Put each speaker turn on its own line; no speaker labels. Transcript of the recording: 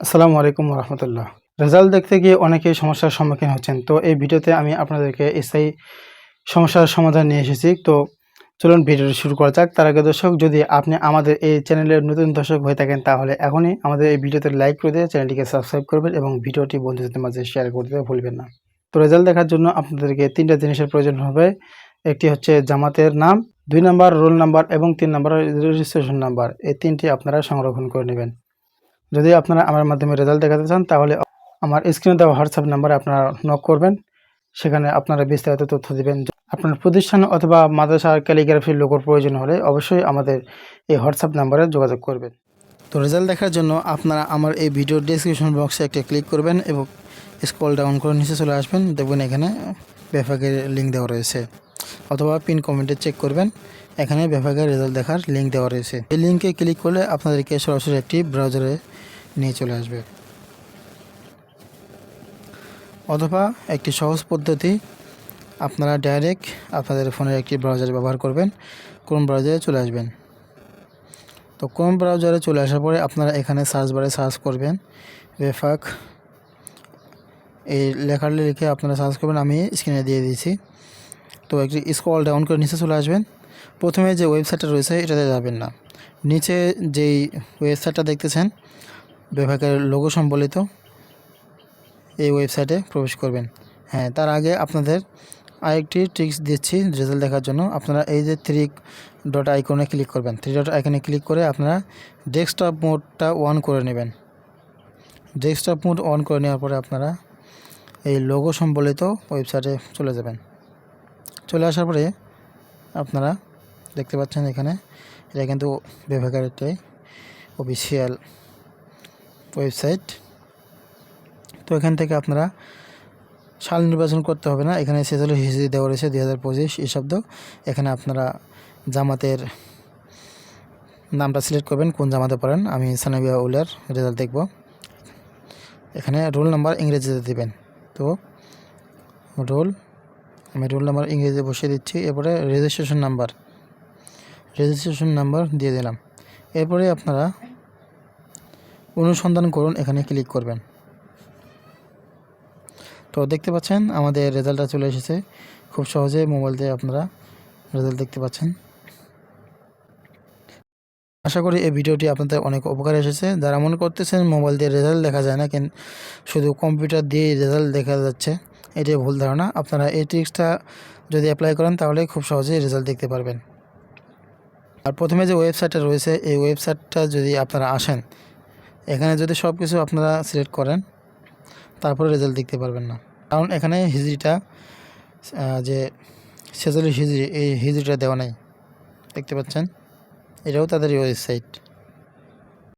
আসসালামু আলাইকুম রহমতুল্লাহ। রেজাল্ট দেখতে গিয়ে অনেকেই সমস্যার সম্মুখীন হচ্ছেন। তো এই ভিডিওতে আমি আপনাদেরকে স্থায়ী সমস্যার সমাধান নিয়ে এসেছি। তো চলুন ভিডিওটি শুরু করা যাক। তার আগে দর্শক, যদি আপনি আমাদের এই চ্যানেলের নতুন দর্শক হয়ে থাকেন, তাহলে এখনই আমাদের এই ভিডিওতে লাইক করে দিয়ে চ্যানেলটিকে সাবস্ক্রাইব করবেন এবং ভিডিওটি বন্ধুদের মাঝে শেয়ার করে দিতে ভুলবেন না। তো রেজাল্ট দেখার জন্য আপনাদেরকে তিনটা জিনিসের প্রয়োজন হবে। একটি হচ্ছে জামাতের নাম, দুই নাম্বার রোল নাম্বার এবং তিন নাম্বার রেজিস্ট্রেশন নাম্বার। এই তিনটি আপনারা সংরক্ষণ করে নেবেন। যদি আপনারা আমার মাধ্যমে রেজাল্ট দেখাতে চান, তাহলে আমার স্ক্রিনে দেওয়া হোয়াটসঅ্যাপ নাম্বারে আপনারা নক করবেন। সেখানে আপনারা বিস্তারিত তথ্য দেবেন। আপনার প্রতিষ্ঠান অথবা মাদ্রাসার ক্যালিগ্রাফির লোগোর প্রয়োজন হলে অবশ্যই আমাদের এই হোয়াটসঅ্যাপ নাম্বারে যোগাযোগ করবেন। তো রেজাল্ট দেখার জন্য আপনারা আমার এই ভিডিও ডিসক্রিপশন বক্সে একটা ক্লিক করবেন এবং স্ক্রল ডাউন করে নিচে চলে আসবেন। দেখবেন এখানে বেফাকের লিঙ্ক দেওয়া রয়েছে। অথবা পিন কমেন্টে চেক করবেন। এখানে বেফাকের রেজাল্ট দেখার লিঙ্ক দেওয়া রয়েছে। এই লিঙ্কে ক্লিক করলে আপনাদেরকে সরাসরি একটি ব্রাউজারে নিয়ে চলে আসবে। অথবা একটি সহজ পদ্ধতি, আপনারা ডাইরেক্ট আপনাদের ফোনের একটি ব্রাউজার ব্যবহার করবেন কোন ব্রাউজারে চলে আসবেন। তো কোন ব্রাউজারে চলে আসার পরে আপনারা এখানে সার্চ বারে সার্চ করবেন ওয়েফাক এই লেখাটা লিখে আপনারা সার্চ করবেন, আমি স্ক্রিনে দিয়ে দিয়েছি। তো একটি স্ক্রল ডাউন করে নিচে চলে আসবেন। প্রথমে যে ওয়েবসাইটটা রয়েছে, এটাতে যাবেন না। নিচে যেই ওয়েবসাইটটা দেখতেছেন বিভাগের লোগো সম্বলিত এই ওয়েবসাইটে প্রবেশ করবেন। হ্যাঁ তার আগে আপনাদের আরেকটি ট্রিক্স দিচ্ছি রেজাল্ট দেখার জন্য। আপনারা এই যে থ্রি ডট আইকনে ক্লিক করবেন। থ্রি ডট আইকনে ক্লিক করে আপনারা ডেস্কটপ মোডটা অন করে নেবেন। ডেস্কটপ মোড অন করে নেওয়ার পরে আপনারা এই লোগো সম্বলিত ওয়েবসাইটে চলে যাবেন। চলে আসার পরে আপনারা দেখতে পাচ্ছেন এখানে, এটা কিন্তু বিভাগের একটি অফিসিয়াল ওয়েবসাইট তো এখান থেকে আপনারা সাল নির্বাচন করতে হবে না। এখানে ছেচল্লিশ হিসেবে দেওয়া রয়েছে দুই হাজার পঁচিশ শব্দ। এখানে আপনারা জামাতের নামটা সিলেক্ট করবেন, কোন জামাতে পড়েন। আমি সানাবিয়া উলের রেজাল্ট দেখব। এখানে রোল নাম্বার ইংরেজিতে দেবেন। তো রোল, আমি রোল নাম্বার ইংরেজিতে বসিয়ে দিচ্ছি। এরপরে রেজিস্ট্রেশন নাম্বার রেজিস্ট্রেশন নাম্বার দিয়ে দিলাম। এরপরে আপনারা অনুসন্ধান করুন, এখানে ক্লিক করবেন। তো দেখতে পাচ্ছেন, আমাদের রেজাল্টটা চলে এসেছে। খুব সহজে মোবাইল দিয়ে আপনারা রেজাল্ট দেখতে পাচ্ছেন। আশা করি এই ভিডিওটি আপনাদের অনেক উপকার এসেছে। যারা মনে করতেছেন মোবাইল দিয়ে রেজাল্ট দেখা যায় না, কেন শুধু কম্পিউটার দিয়ে রেজাল্ট দেখা যাচ্ছে এটাই ভুল ধারণা। আপনারা এই ট্রিক্সটা যদি অ্যাপ্লাই করেন, তাহলে খুব সহজেই রেজাল্ট দেখতে পারবেন। আর প্রথমে যে ওয়েবসাইটটা রয়েছে, এই ওয়েবসাইটটা যদি আপনারা আসেন এখানে যদি সব কিছু আপনারা সিলেক্ট করেন, তারপরে রেজাল্ট দেখতে পারবেন না। কারণ এখানে হিজড়িটা যে ছেচল্লিশ হিজড়ি, এই হিজড়িটা দেওয়া নেই। দেখতে পাচ্ছেন? এটাও তাদের ওয়েবসাইট